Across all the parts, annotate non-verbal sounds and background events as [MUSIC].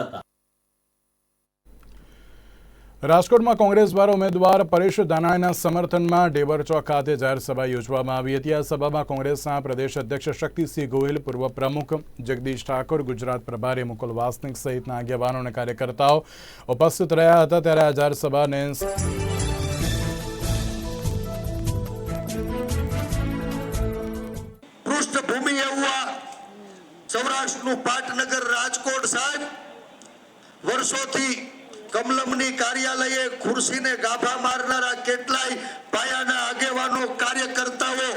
[LAUGHS] રાજકોટમાં કોંગ્રેસ દ્વારા ઉમેદવાર પરેશ દાનાણીના સમર્થનમાં ડેબર ચોક ખાતે જાહેરસભા યોજવામાં આવી હતી. આ સભામાં કોંગ્રેસના પ્રદેશ અધ્યક્ષ શક્તિસિંહ ગોહિલ, પૂર્વ પ્રમુખ જગદીશ ઠાકોર, ગુજરાત પ્રભારી મુકુલ વાસનિક સહિતના આગેવાનો અને કાર્યકર્તાઓ ઉપસ્થિત રહ્યા હતા. ત્યારે આ જાહેરસભાને પાટનગર રાજકોટ સાહેબ વર્ષોથી કમલમની કાર્યાલયે ખુરશીને ગાભા મારનારા કેટલાય પાયાના આગેવાનો, કાર્યકર્તાઓ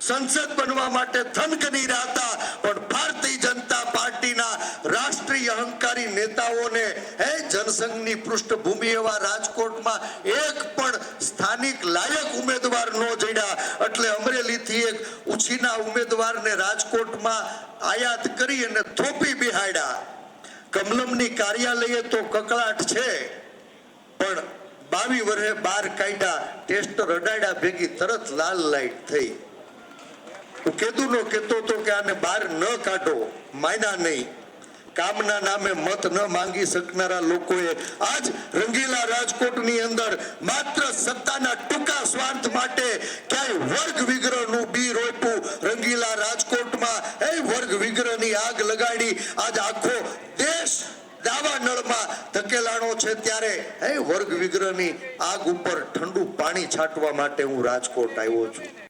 સંસદ બનવા માટે થનગની હતા પણ ભારતીય જનતા પાર્ટીના રાષ્ટ્રીય અહંકારી નેતાઓને હે જનસંઘની પૃષ્ઠભૂમિ એવા રાજકોટમાં એક પણ સ્થાનિક લાયક ઉમેદવાર ન જડ્યા. એટલે અમરેલીથી એક ઉછીના ઉમેદવારને રાજકોટમાં આયાત કરી અને થોપી બિહાડ્યા. કમલમની કાર્યાલયે તો કકળાટ છે, પણ બાવી વર્ષે બાર કાઢ્યા ટેસ્ટ રડાડા ભેગી તરત લાલ લાઈટ થઈ. હું કેતું નો કેતો તો કે આને બહાર ન કાઢો, માયના નહીં. કામના નામે મત ન માંગી શકનારા લોકોએ આજ રંગીલા રાજકોટની અંદર માત્ર સત્તાના ટૂંકા સ્વાર્થ માટે ક્યાંય વર્ગ વિગ્રહનું બી રોપ્યું. રંગીલા રાજકોટમાં એ વર્ગ વિગ્રહની આગ લગાડી, આજ આખો દેશ દાવા નળમાં ધકેલાણો છે ત્યારે, હે વર્ગ વિગ્રહની આગ ઉપર ઠંડુ પાણી છાંટવા માટે હું રાજકોટ આવ્યો છું.